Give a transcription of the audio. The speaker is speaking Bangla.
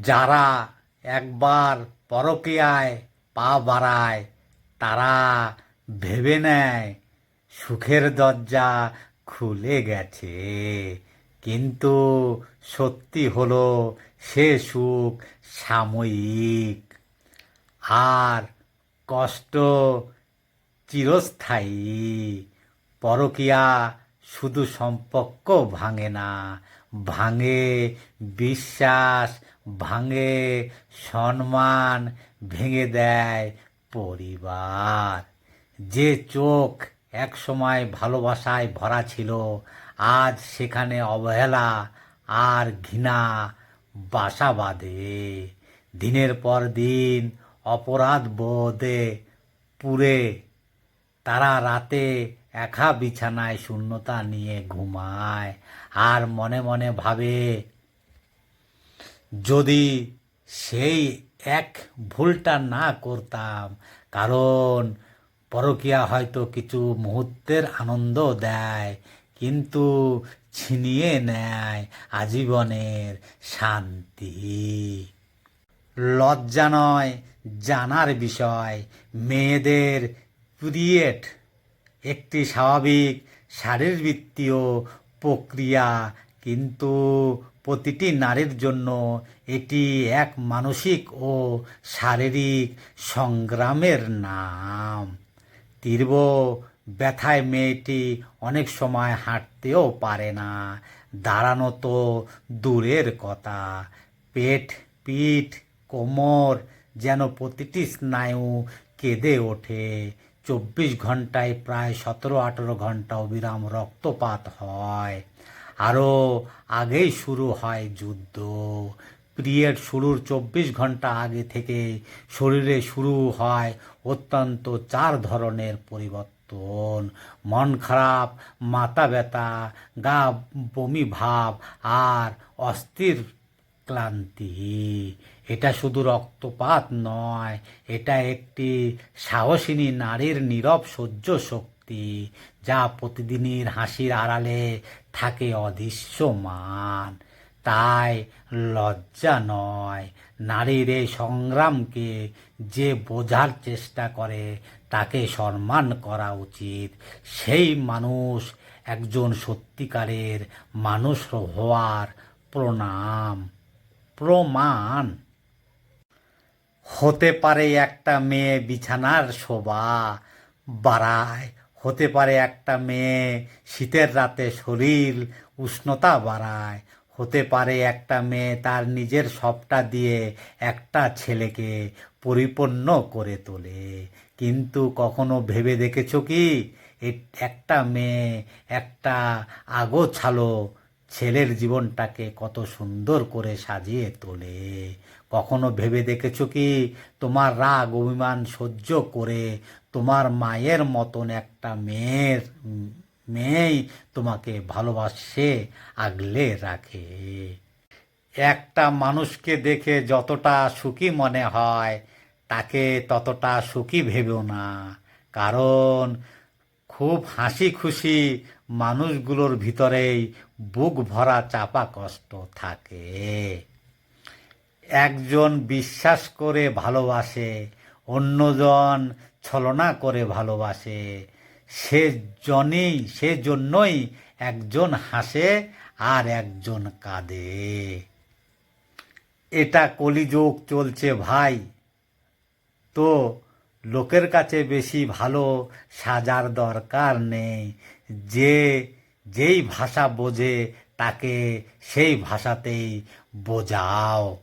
যারা একবার পরকীয়ায় পা বাড়ায়, তারা ভেবে নেয়, সুখের দরজা খুলে গেছে। কিন্তু সত্যি হলো, সে সুখ সাময়িক। আর কষ্ট চিরস্থায়ী। পরকিয়া শুধু সম্পর্ক ভাঙে না ভাঙে বিশ্বাস, ভাঙে সম্মান ভেঙে দেয় পরিবার। যে চোখ একসময় ভালোবাসায় ভরা ছিল, আজ সেখানে অবহেলা আর ঘৃণা বাসা বাঁধে দিনের পর দিন অপরাধ বোধে পুরে তারা রাতে একা বিছানায় শূন্যতা নিয়ে ঘুমায় আর মনে মনে ভাবে, যদি সেই এক ভুলটা না করতাম, কারণ পরকিয়া হয়তো কিছু মুহূর্তের আনন্দ দেয়, কিন্তু ছিনিয়ে নেয় আজীবনের শান্তি। লজ্জা নয়, জানার বিষয়, মেয়েদের পিরিয়ড একটি স্বাভাবিক শারীরবৃত্তীয় প্রক্রিয়া, কিন্তু প্রতিটি নারীর জন্য এটি এক মানসিক ও শারীরিক সংগ্রামের নাম। তীব্র ব্যথায় মেয়েটি অনেক সময় হাঁটতেও পারে না। দাঁড়ানো তো দূরের কথা। পেট, পিঠ, কোমর যেন প্রতিটি স্নায়ু কেঁদে ওঠে। চব্বিশ ঘন্টায় প্রায় সতেরো, আঠেরো ঘণ্টা অবিরাম রক্তপাত হয়। আরও আগেই শুরু হয় যুদ্ধ। পিরিয়ড শুরুর চব্বিশ ঘণ্টা আগে থেকে শরীরে শুরু হয় অত্যন্ত চার ধরনের পরিবর্তন। মন খারাপ, মাথা ব্যথা, গা বমি ভাব আর অস্থির ক্লান্তি। এটা শুধু রক্তপাত নয়, এটা একটি সাহসিনী নারীর নীরব সহ্য শক্তি যা প্রতিদিনের হাসির আড়ালে থাকে অদৃশ্যমান। তাই লজ্জা নয়, নারীর এই সংগ্রামকে যে বোঝার চেষ্টা করে তাকে সম্মান করা উচিত। সেই মানুষ একজন সত্যিকারের মানুষ হওয়ার প্রণাম, প্রমাণ। হতে পারে একটা মেয়ে বিছানার শোভা বাড়ায়, হতে পারে একটা মেয়ে শীতের রাতে শরীর উষ্ণতা বাড়ায়, হতে পারে একটা মেয়ে তার নিজের সবটা দিয়ে একটা ছেলেকে পরিপূর্ণ করে তোলে। কিন্তু কখনো ভেবে দেখেছ কি? একটা মেয়ে একটা আগোছালো ছেলের জীবনটাকে কত সুন্দর করে সাজিয়ে তোলে। কখনো ভেবে দেখেছ কি, তোমার রাগ, অভিমান সহ্য করে তোমার মায়ের মতন একটা মেয়ের, মেয়েই তোমাকে ভালোবাসে, আগলে রাখে? একটা মানুষকে দেখে যতটা সুখী মনে হয়, তাকে ততটা সুখী ভেবেও না। কারণ খুব হাসি খুশি মানুষগুলোর ভিতরেই বুক ভরা চাপা কষ্ট থাকে। একজন বিশ্বাস করে ভালোবাসে, অন্যজন ছলনা করে ভালোবাসে। সে জনই সে জন্যই একজন হাসে আর একজন কাঁদে। এটা কলিযোগ চলছে ভাই। তো লোকের কাছে বেশি ভালো সাজার দরকার নেই। যে, যেই ভাষা বোঝে তাকে সেই ভাষাতেই বোঝাও।